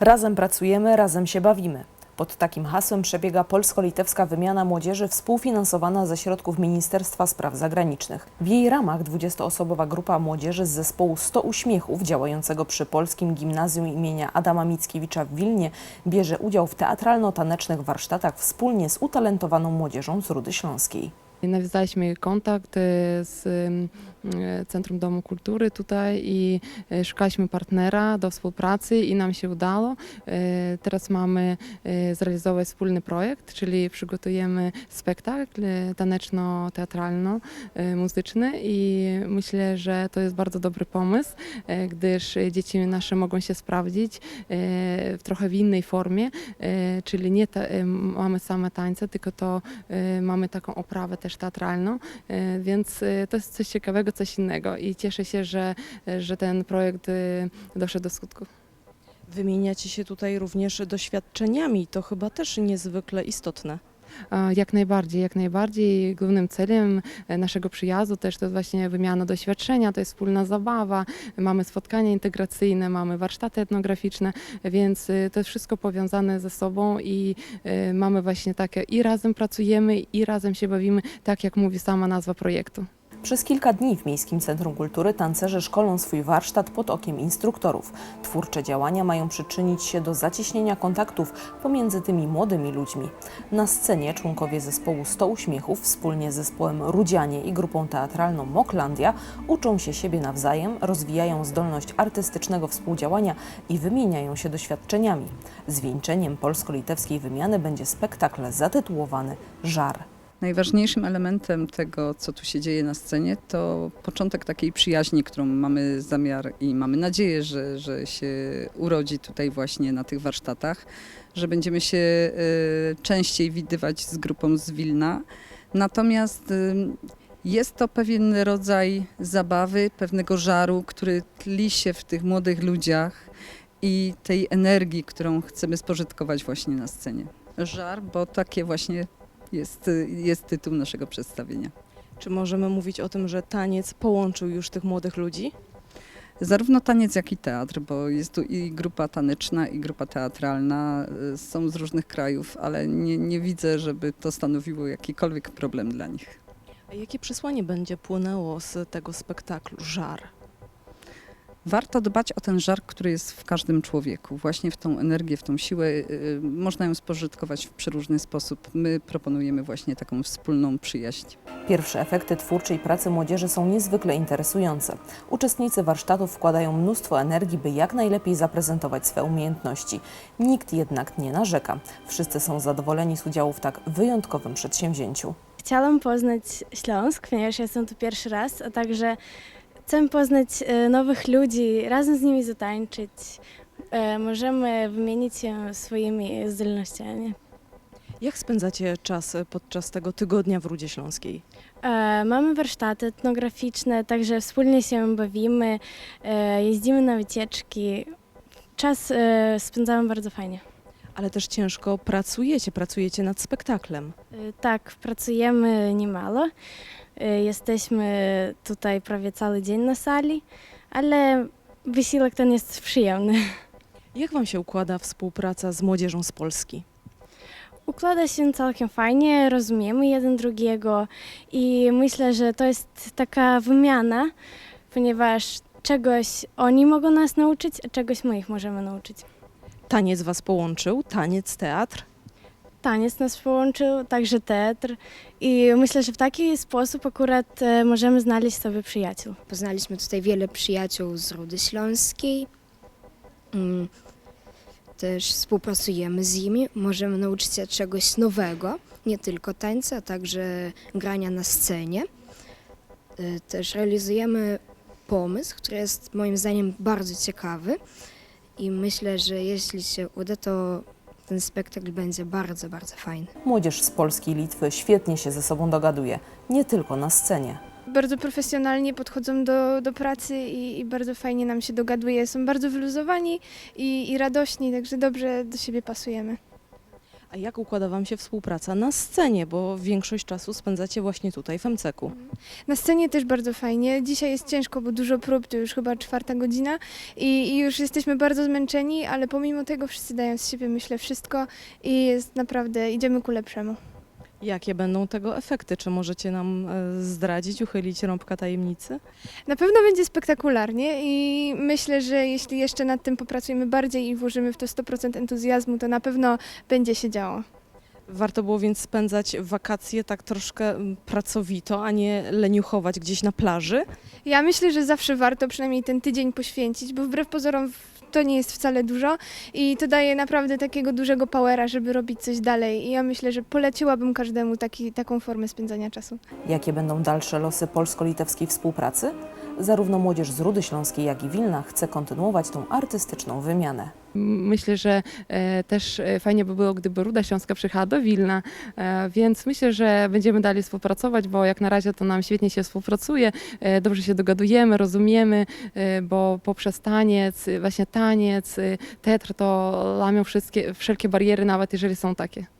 Razem pracujemy, razem się bawimy. Pod takim hasłem przebiega polsko-litewska wymiana młodzieży współfinansowana ze środków Ministerstwa Spraw Zagranicznych. W jej ramach 20-osobowa grupa młodzieży z zespołu 100 uśmiechów działającego przy Polskim Gimnazjum imienia Adama Mickiewicza w Wilnie bierze udział w teatralno-tanecznych warsztatach wspólnie z utalentowaną młodzieżą z Rudy Śląskiej. Nawiązaliśmy kontakt e, z em, e, Centrum Domu Kultury tutaj i e, szukaliśmy partnera do współpracy i nam się udało. Teraz mamy zrealizować wspólny projekt, czyli przygotujemy spektakl taneczno-teatralno-muzyczny i myślę, że to jest bardzo dobry pomysł, gdyż dzieci nasze mogą się sprawdzić w trochę w innej formie, czyli nie mamy same tańce, tylko to mamy taką oprawę też teatralną, e, więc e, to jest coś ciekawego, coś innego i cieszę się, że, że ten projekt e, doszedł do skutku. Wymieniacie się tutaj również doświadczeniami, to chyba też niezwykle istotne. A, Jak najbardziej, jak najbardziej. Głównym celem e, naszego przyjazdu też to jest właśnie wymiana doświadczenia, to jest wspólna zabawa, mamy spotkania integracyjne, mamy warsztaty etnograficzne, więc e, to jest wszystko powiązane ze sobą i e, mamy właśnie takie i razem pracujemy i razem się bawimy, tak jak mówi sama nazwa projektu. Przez kilka dni w Miejskim Centrum Kultury tancerze szkolą swój warsztat pod okiem instruktorów. Twórcze działania mają przyczynić się do zacieśnienia kontaktów pomiędzy tymi młodymi ludźmi. Na scenie członkowie zespołu 100 uśmiechów wspólnie z zespołem Rudzianie i grupą teatralną Moklandia uczą się siebie nawzajem, rozwijają zdolność artystycznego współdziałania i wymieniają się doświadczeniami. Zwieńczeniem polsko-litewskiej wymiany będzie spektakl zatytułowany Żar. Najważniejszym elementem tego, co tu się dzieje na scenie, to początek takiej przyjaźni, którą mamy zamiar i mamy nadzieję, że, że się urodzi tutaj właśnie na tych warsztatach, że będziemy się e, częściej widywać z grupą z Wilna. Natomiast e, jest to pewien rodzaj zabawy, pewnego żaru, który tli się w tych młodych ludziach i tej energii, którą chcemy spożytkować właśnie na scenie. Żar, bo takie właśnie jest, jest tytuł naszego przedstawienia. Czy możemy mówić o tym, że taniec połączył już tych młodych ludzi? Zarówno taniec, jak i teatr, bo jest tu i grupa taneczna, i grupa teatralna. y, Są z różnych krajów, ale nie, nie widzę, żeby to stanowiło jakikolwiek problem dla nich. A jakie przesłanie będzie płynęło z tego spektaklu Żar? Warto dbać o ten żar, który jest w każdym człowieku. Właśnie w tą energię, w tą siłę y, można ją spożytkować w przeróżny sposób. My proponujemy właśnie taką wspólną przyjaźń. Pierwsze efekty twórczej pracy młodzieży są niezwykle interesujące. Uczestnicy warsztatów wkładają mnóstwo energii, by jak najlepiej zaprezentować swe umiejętności. Nikt jednak nie narzeka. Wszyscy są zadowoleni z udziału w tak wyjątkowym przedsięwzięciu. Chciałam poznać Śląsk, ponieważ jestem tu pierwszy raz, a także chcę poznać e, nowych ludzi, razem z nimi zatańczyć. E, Możemy wymienić się swoimi zdolnościami. Jak spędzacie czas podczas tego tygodnia w Rudzie Śląskiej? E, Mamy warsztaty etnograficzne, także wspólnie się bawimy, e, jeździmy na wycieczki. Czas e, spędzamy bardzo fajnie. Ale też ciężko pracujecie, pracujecie nad spektaklem. E, Tak, pracujemy niemało. E, Jesteśmy tutaj prawie cały dzień na sali, ale wysiłek ten jest przyjemny. Jak Wam się układa współpraca z młodzieżą z Polski? Układa się całkiem fajnie, rozumiemy jeden drugiego i myślę, że to jest taka wymiana, ponieważ czegoś oni mogą nas nauczyć, a czegoś my ich możemy nauczyć. Taniec Was połączył, taniec, teatr. Taniec nas połączył, także teatr i myślę, że w taki sposób akurat e, możemy znaleźć sobie przyjaciół. Poznaliśmy tutaj wiele przyjaciół z Rudy Śląskiej. Mm, Też współpracujemy z nimi. Możemy nauczyć się czegoś nowego, nie tylko tańca, a także grania na scenie. Y, Też realizujemy pomysł, który jest moim zdaniem bardzo ciekawy i myślę, że jeśli się uda, to ten spektakl będzie bardzo, bardzo fajny. Młodzież z Polski i Litwy świetnie się ze sobą dogaduje, nie tylko na scenie. bardzo profesjonalnie podchodzą do, do pracy i, i bardzo fajnie nam się dogaduje. Są bardzo wyluzowani i, i radośni, także dobrze do siebie pasujemy. A jak układa Wam się współpraca na scenie, bo większość czasu spędzacie właśnie tutaj w MCK-u? Na scenie też bardzo fajnie. Dzisiaj jest ciężko, bo dużo prób, to już chyba czwarta godzina i, i już jesteśmy bardzo zmęczeni, ale pomimo tego wszyscy dają z siebie, myślę, wszystko i jest naprawdę, idziemy ku lepszemu. Jakie będą tego efekty? Czy możecie nam e, zdradzić, uchylić rąbka tajemnicy? Na pewno będzie spektakularnie i myślę, że jeśli jeszcze nad tym popracujemy bardziej i włożymy w to 100% entuzjazmu, to na pewno będzie się działo. Warto było więc spędzać wakacje tak troszkę pracowito, a nie leniuchować gdzieś na plaży. Ja myślę, że zawsze warto przynajmniej ten tydzień poświęcić, bo wbrew pozorom w- to nie jest wcale dużo i to daje naprawdę takiego dużego powera, żeby robić coś dalej. I ja myślę, że poleciłabym każdemu taki, taką formę spędzania czasu. Jakie będą dalsze losy polsko-litewskiej współpracy? Zarówno młodzież z Rudy Śląskiej, jak i Wilna chce kontynuować tą artystyczną wymianę. Myślę, że e, też e, fajnie by było, gdyby Ruda Śląska przyjechała do Wilna, e, więc myślę, że będziemy dalej współpracować, bo jak na razie to nam świetnie się współpracuje, e, dobrze się dogadujemy, rozumiemy, e, bo poprzez taniec, właśnie taniec, e, teatr to lamią wszystkie, wszelkie bariery, nawet jeżeli są takie.